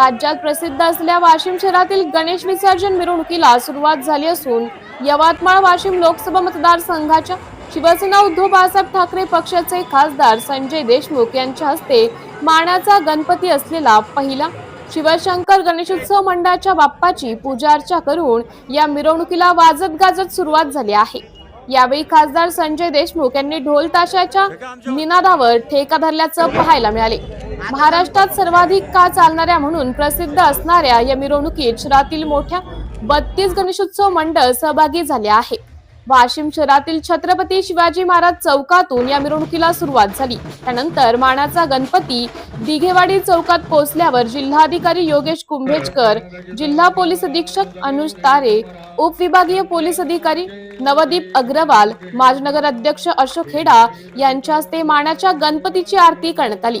राज्यात प्रसिद्ध असलेल्या वाशिम शहरातील गणेश विसर्जन मिरवणुकीला सुरुवात झाली असून यवतमाळ वाशिम लोकसभा मतदारसंघाच्या शिवसेना उद्धव बाळासाहेब ठाकरे पक्षाचे खासदार संजय देशमुख यांच्या हस्ते मानाचा गणपती असलेला पहिला शिवशंकर गणेशोत्सव मंडळाच्या बाप्पाची पूजा अर्चा करून या मिरवणुकीला वाजत गाजत सुरुवात झाली आहे. यावेळी खासदार संजय देशमुख यांनी ढोल ताशाच्या निनादावर ठेका धरल्याचं पाहायला मिळाले. महाराष्ट्रात सर्वाधिक का चालणाऱ्या म्हणून प्रसिद्ध असणाऱ्या या मिरवणुकीत शहरातील मोठ्या बत्तीस गणेशोत्सव मंडळ सहभागी झाले आहे. वाशिम शहरातील छत्रपती शिवाजी महाराज चौकातून या मिरवणुकीला सुरुवात झाली. त्यानंतर मानाचा गणपती दिघेवाडी चौकात पोहोचल्यावर जिल्हाधिकारी योगेश कुंभेजकर जिल्हा पोलीस अधीक्षक अनुज तारे उपविभागीय पोलीस अधिकारी नवदीप अग्रवाल माजनगर अध्यक्ष अशोक हेडा यांच्या हस्ते मानाच्या गणपतीची आरती करण्यात आली.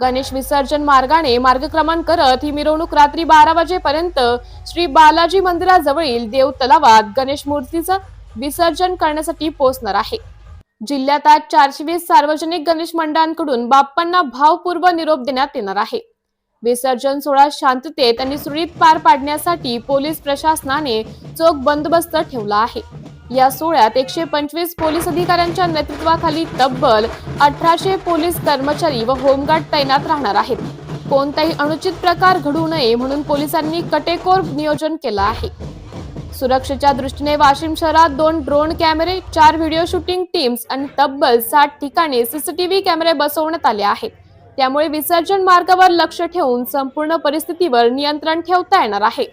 गणेश विसर्जन मार्गाने मार्गक्रमण करत ही मिरवणूक रात्री बारा वाजेपर्यंत श्री बालाजी मंदिराजवळील देव तलावात गणेश मूर्तीचं विसर्जन करण्यासाठी पोहोचणार आहे. जिल्ह्यात आज चारशे वीस सार्वजनिक गणेश मंडळांकडून बाप्पांना भावपूर्व निरोप देण्यात येणार आहे. विसर्जन सोहळा शांततेत आणि सुरळीत पार पाडण्यासाठी पोलीस प्रशासनाने चोख बंदोबस्त ठेवला आहे. या सोहळ्यात एकशे पंचवीस पोलीस अधिकाऱ्यांच्या नेतृत्वाखाली तब्बल अठराशे पोलीस कर्मचारी व होमगार्ड तैनात राहणार आहेत. कोणताही अनुचित प्रकार घडू नये म्हणून पोलिसांनी कटेकोर नियोजन केलं आहे. सुरक्षेच्या दृष्टीने वाशिम शहरात दोन ड्रोन कॅमेरे चार व्हिडिओ शूटिंग टीम्स आणि तब्बल साठ ठिकाणी सीसीटीव्ही कॅमेरे बसवण्यात आले आहेत. त्यामुळे विसर्जन मार्गावर लक्ष ठेवून संपूर्ण परिस्थितीवर नियंत्रण ठेवता येणार आहे.